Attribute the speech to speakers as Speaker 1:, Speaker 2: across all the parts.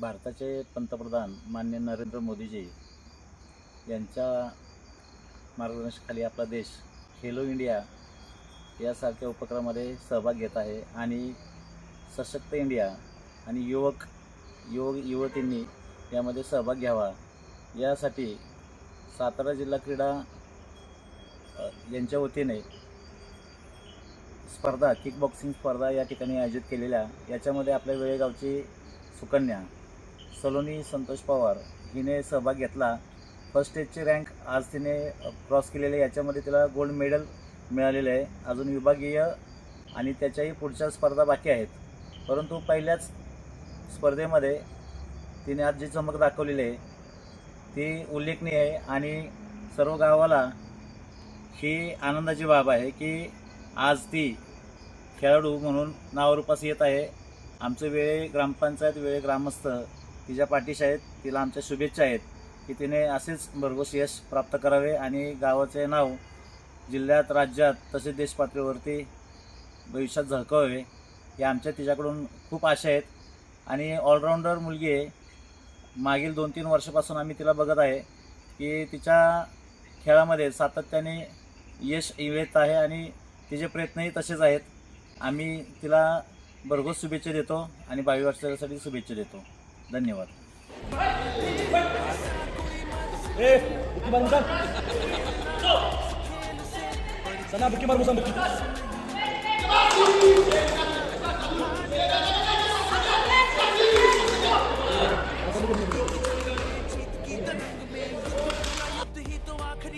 Speaker 1: भारताचे पंतप्रधान मान्य नरेंद्र मोदीजी यांच्या मार्गदर्शनाखाली आपला देश खेलो इंडिया यासारख्या उपक्रमामध्ये सहभाग घेत आहे आणि सशक्त इंडिया आणि युवक युवक युवतींनी यामध्ये सहभाग घ्यावा. यासाठी सातारा जिल्हा क्रीडा यांच्या वतीने स्पर्धा किकबॉक्सिंग स्पर्धा या ठिकाणी आयोजित केलेल्या याच्यामध्ये आपल्या वेळेगावची सुकन्या सलोनी संतोष पवार हिने सहभाग घेतला. फर्स्ट स्टेजची रँक आज तिने क्रॉस केलेली आहे. याच्यामध्ये तिला गोल्ड मेडल मिळालेलं आहे. अजून विभागीय आणि त्याच्याही पुढच्या स्पर्धा बाकी आहेत. परंतु पहिल्याच स्पर्धेमध्ये तिने आज जी चमक दाखवलेली आहे ती उल्लेखनीय आहे आणि सर्व गावाला ही आनंदाची बाब आहे की आज ती खेळाडू म्हणून नावरूपास येत आहे. आमचे वेळे ग्रामपंचायत वेळे ग्रामस्थ तिच्या पाठीशी आहेत तिला आमच्या शुभेच्छा आहेत की तिने असेच भरघोस यश प्राप्त करावे आणि गावाचे नाव जिल्ह्यात राज्यात तसेच देशपातळीवरती भविष्यात झळकावे हे आमच्या तिच्याकडून खूप आशा आहेत. आणि ऑलराऊंडर मुलगी आहे. मागील दोन तीन वर्षापासून आम्ही तिला बघत आहे की तिच्या खेळामध्ये सातत्याने यश येत आहे आणि तिचे प्रयत्नही तसेच आहेत. आम्ही तिला भरघोस शुभेच्छा देतो आणि बावीस वर्षासाठी शुभेच्छा देतो. धन्यवाद
Speaker 2: सना बुक्की मार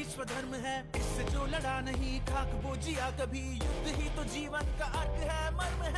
Speaker 2: स्वधर्म है। इससे जो लड़ा नहीं था बोझिया जिया कभी। युद्ध ही तो जीवन का अर्थ है मर्म है।